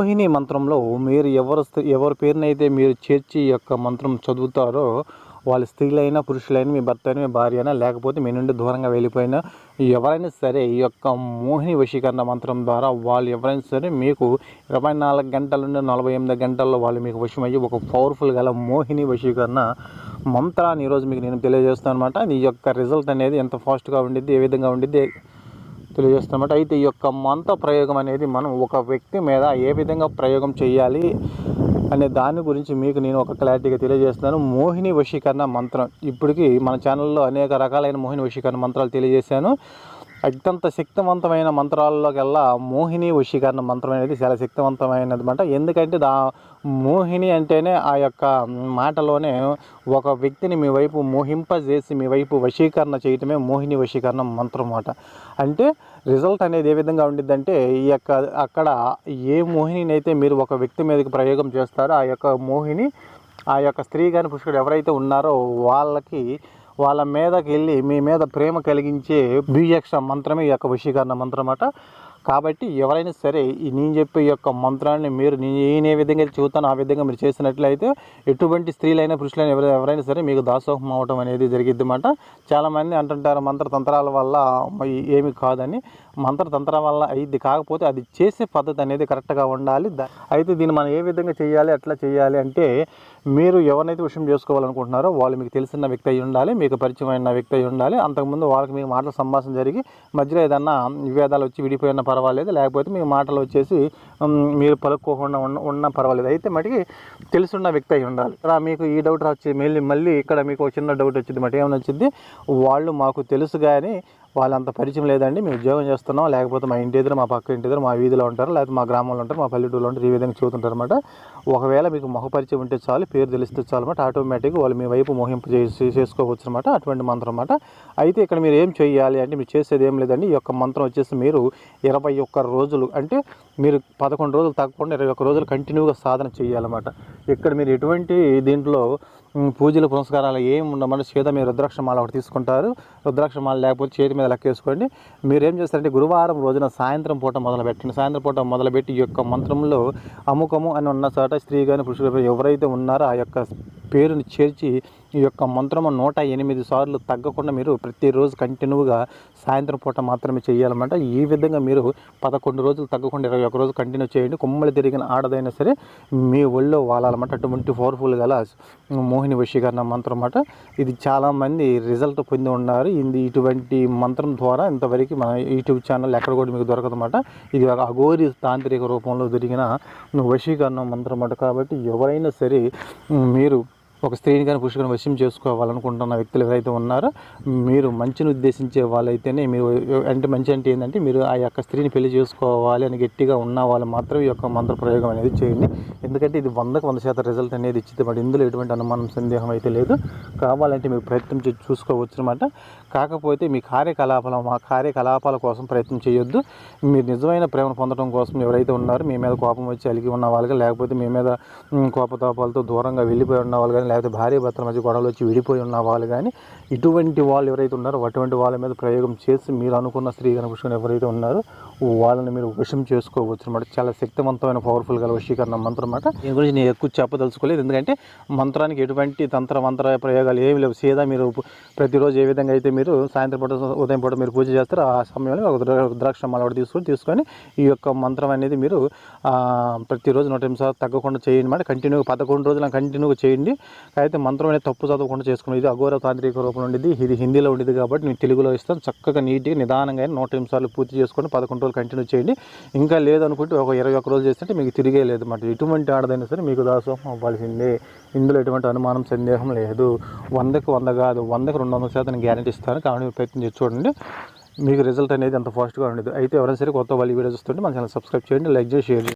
మోహిని మంత్రంలో మీరు ఎవరు ఎవరి పేరునైతే మీరు చేర్చి యొక్క మంత్రం చదువుతారో వాళ్ళ స్త్రీలైనా పురుషులైనా మీ భర్త అయినా మీ భార్య అయినా లేకపోతే మీ నుండి దూరంగా వెళ్ళిపోయినా ఎవరైనా సరే ఈ యొక్క మోహిని వశీకరణ మంత్రం ద్వారా వాళ్ళు ఎవరైనా సరే మీకు ఇరవై నాలుగు గంటల నుండి నలభై ఎనిమిది గంటల్లో వాళ్ళు మీకు వశమయ్యి ఒక పవర్ఫుల్ గల మోహిని వశీకరణ మంత్రాన్ని ఈరోజు మీకు నేను తెలియజేస్తాను అనమాట ఈ యొక్క రిజల్ట్ అనేది ఎంత ఫాస్ట్గా ఉండిద్ది ఏ విధంగా ఉండిద్ది తెలియజేస్తున్నమాట. అయితే ఈ యొక్క మంత్ర ప్రయోగం అనేది మనం ఒక వ్యక్తి మీద ఏ విధంగా ప్రయోగం చేయాలి అనే దాని గురించి మీకు నేను ఒక క్లారిటీగా తెలియజేస్తున్నాను. మోహిని వశీకరణ మంత్రం. ఇప్పటికి మన ఛానల్లో అనేక రకాలైన మోహిని వశీకరణ మంత్రాలు తెలియజేశాను. అత్యంత శక్తివంతమైన మంత్రాల్లోకెల్లా మోహిని వశీకరణ మంత్రం అనేది చాలా శక్తివంతమైనది అనమాట ఎందుకంటే దా మోహిని అంటేనే ఆ యొక్క మాటలోనే ఒక వ్యక్తిని మీ వైపు మోహింపజేసి మీ వైపు వశీకరణ చేయటమే మోహిని వశీకరణ మంత్రం అన్నమాట అంటే రిజల్ట్ అనేది ఏ విధంగా ఉండిద్దంటే ఈ యొక్క అక్కడ ఏ మోహిని అయితే మీరు ఒక వ్యక్తి మీదకి ప్రయోగం చేస్తారో ఆ యొక్క మోహిని ఆ యొక్క స్త్రీ కానీ పురుషుడు ఎవరైతే ఉన్నారో వాళ్ళకి వాళ్ళ మీదకి వెళ్ళి మీ మీద ప్రేమ కలిగించే బీజక్ష మంత్రమే ఈ యొక్క వశీకరణ మంత్రం అన్నమాట కాబట్టి ఎవరైనా సరే ఈ నేను చెప్పే యొక్క మంత్రాన్ని మీరు నేను ఏ విధంగా చూస్తానో ఆ విధంగా మీరు చేసినట్లయితే ఎటువంటి స్త్రీలైనా పురుషులైనా ఎవరు ఎవరైనా సరే మీకు దాసోహం అవటం అనేది జరిగిద్ది అన్నమాట. చాలామంది అంటుంటారు మంత్రతంత్రాల వల్ల ఏమి కాదని. మంత్రతంత్రం వల్ల అయింది కాకపోతే అది చేసే పద్ధతి అనేది కరెక్ట్గా ఉండాలి. అయితే దీన్ని మనం ఏ విధంగా చేయాలి అట్లా చేయాలి అంటే మీరు ఎవరినైతే విషయం చేసుకోవాలనుకుంటున్నారో వాళ్ళు మీకు తెలిసిన వ్యక్తి అయి ఉండాలి మీకు పరిచయమైన వ్యక్తి అయి ఉండాలి. అంతకుముందు వాళ్ళకి మీ మాటల సంభాషణ జరిగి మధ్యలో ఏదన్నా విభేదాలు వచ్చి విడిపోయినా పర్వాలేదు. లేకపోతే మీ మాటలు వచ్చేసి మీరు పలుకోకుండా ఉన్న ఉన్నా పర్వాలేదు. అయితే మటుకి తెలుసున్న వ్యక్తి అయి ఉండాలి. మీకు ఈ డౌట్ వచ్చి మళ్ళీ మళ్ళీ ఇక్కడ మీకు చిన్న డౌట్ వచ్చింది. మటు ఏమైనా వచ్చింది? వాళ్ళు మాకు తెలుసు కానీ వాళ్ళంత పరిచయం లేదండి. మేము ఉద్యోగం చేస్తున్నాం. లేకపోతే మా ఇంటి ఎదురు మా పక్క ఇంటి ఎదురు మా వీధిలో ఉంటారు. లేకపోతే మా గ్రామంలో ఉంటారు మా పల్లెటూరులో ఉంటారు. ఈ విధంగా చూస్తుంటారు అనమాట ఒకవేళ మీకు మొహ పరిచయం ఉంటే చాలు పేరు తెలిస్తే చాలు అనమాట ఆటోమేటిక్గా వాళ్ళు మీ వైపు మోహింపు చేసి చేసుకోవచ్చు అనమాట అటువంటి మంత్రం అనమాట అయితే ఇక్కడ మీరు ఏం చేయాలి అంటే మీరు చేసేది ఏం లేదండి. ఈ యొక్క మంత్రం వచ్చేసి మీరు ఇరవై ఒక్క రోజులు అంటే మీరు పదకొండు రోజులు తగ్గకుండా ఇరవై ఒక్క రోజులు కంటిన్యూగా సాధన చేయాలన్నమాట. ఇక్కడ మీరు ఎటువంటి దీంట్లో పూజలు పునస్కారాలు ఏం ఉండమని చేత మీరు రుద్రాక్షమాల ఒకటి తీసుకుంటారు. రుద్రాక్ష మాల లేకపోతే చేతి మీద లెక్కేసుకోండి. మీరు ఏం చేస్తారంటే గురువారం రోజున సాయంత్రం పూట మొదలు పెట్టండి సాయంత్రం పూట మొదలుపెట్టి ఈ యొక్క మంత్రంలో అముకము అని ఉన్న చోట స్త్రీ కానీ పురుషుడు ఎవరైతే ఉన్నారో ఆ యొక్క పేరుని చేర్చి ఈ యొక్క మంత్రము నూట ఎనిమిది సార్లు తగ్గకుండా మీరు ప్రతిరోజు కంటిన్యూగా సాయంత్రం పూట మాత్రమే చేయాలన్నమాట. ఈ విధంగా మీరు పదకొండు రోజులు తగ్గకుండా ఇరవై ఒక రోజు కంటిన్యూ చేయండి. కొమ్మలు తిరిగిన ఆడదైనా సరే మీ ఒళ్ళో వాలాలన్నమాట. అటువంటి పవర్ఫుల్ గల మోహిని వశీకరణ మంత్రం అన్నమాట. ఇది చాలామంది రిజల్ట్ పొంది ఉన్నారు. ఇది ఇటువంటి మంత్రం ద్వారా ఇంతవరకు మన యూట్యూబ్ ఛానల్ ఎక్కడ కూడా మీకు దొరకదన్నమాట. ఇది ఒక అఘోరి తాంత్రిక రూపంలో దొరికిన వశీకరణ మంత్రం అన్నమాట. కాబట్టి ఎవరైనా సరే మీరు ఒక స్త్రీని కానీ పురుషుని వశం చేసుకోవాలనుకుంటున్న వ్యక్తులు ఎవరైతే ఉన్నారో మీరు మంచిని ఉద్దేశించే వాళ్ళైతేనే మీరు అంటే మంచి అంటే ఏంటంటే మీరు ఆ యొక్క స్త్రీని పెళ్ళి చేసుకోవాలి అని గట్టిగా ఉన్న వాళ్ళు మాత్రం ఈ యొక్క మంత్ర ప్రయోగం అనేది చేయండి. ఎందుకంటే ఇది వందకు వంద శాతం రిజల్ట్ అనేది ఇచ్చింది మరి ఇందులో ఎటువంటి అనుమానం సందేహం అయితే లేదు. కావాలంటే మీరు ప్రయత్నం చేసి చూసుకోవచ్చు అనమాట కాకపోతే మీ కార్యకలాపాల మా కార్యకలాపాల కోసం ప్రయత్నం చేయొద్దు. మీరు నిజమైన ప్రేమను పొందడం కోసం ఎవరైతే ఉన్నారో మీ మీద కోపం వచ్చి అలిగి ఉన్న వాళ్ళకి లేకపోతే మీ మీద కోపతాపాలతో దూరంగా వెళ్ళిపోయి ఉన్న వాళ్ళు కానీ లేకపోతే భార్య భర్తల మధ్య గొడవలు వచ్చి విడిపోయి ఉన్న వాళ్ళు కానీ ఇటువంటి వాళ్ళు ఎవరైతే ఉన్నారో అటువంటి వాళ్ళ మీద ప్రయోగం చేసి మీరు అనుకున్న స్త్రీ కనుక ఎవరైతే ఉన్నారో వాళ్ళని మీరు వశం చేసుకోవచ్చు అనమాట చాలా శక్తివంతమైన పవర్ఫుల్ గల వశీకరణ మంత్రం అనమాట దీని గురించి నేను ఎక్కువ చెప్పదలుచుకోలేదు. ఎందుకంటే మంత్రానికి ఎటువంటి తంత్ర మంత్ర ప్రయోగాలు ఏమి లేవు. సీదా మీరు ప్రతిరోజు ఏ విధంగా అయితే మీరు సాయంత్రం పూట ఉదయం పూట మీరు పూజ చేస్తారో ఆ సమయంలో ఒక రుద్ర- రుద్రాక్ష మాల తీసుకొని తీసుకొని ఈ యొక్క మంత్రం అనేది మీరు ప్రతిరోజు నూట ఎనిమిది సార్లు తగ్గకుండా చేయండి మాట కంటిన్యూగా పదకొండు రోజులు కంటిన్యూగా చేయండి. అయితే మంత్రం అనేది తప్పు చదవకుండా చేసుకుని ఇది అఘోర తాంత్రిక రూపంలో ఉండేది ఇది హిందీలో ఉండేది కాబట్టి నేను తెలుగులో ఇస్తాను. చక్కగా నీట్గా నిదానంగా నూట ఎనిమిది సార్లు పూర్తి చేసుకొని పదకొండు రోజులు కంటిన్యూ చేయండి. ఇంకా లేదనుకుంటే ఒక ఇరవై ఒక్క రోజులు చేస్తుంటే మీకు తిరిగే లేదు మాట ఎటువంటి ఆడదైనా సరే మీకు దాసోహం అవ్వాల్సిందే. ఇందులో ఎటువంటి అనుమానం సందేహం లేదు. వందకు వంద కాదు వందకు రెండు వందల శాతం గ్యారెంటీ ఇస్తాను. కాబట్టి ప్రయత్నం చేసి చూడండి. మీకు రిజల్ట్ అనేది అంత ఫాస్ట్గా ఉండదు. అయితే ఎవరైనా సరే కొత్త వాళ్ళు వీడియో చూస్తుంటే మన ఛానల్ సబ్స్క్రైబ్ చేయండి లైక్ చేసి షేర్ చేయండి.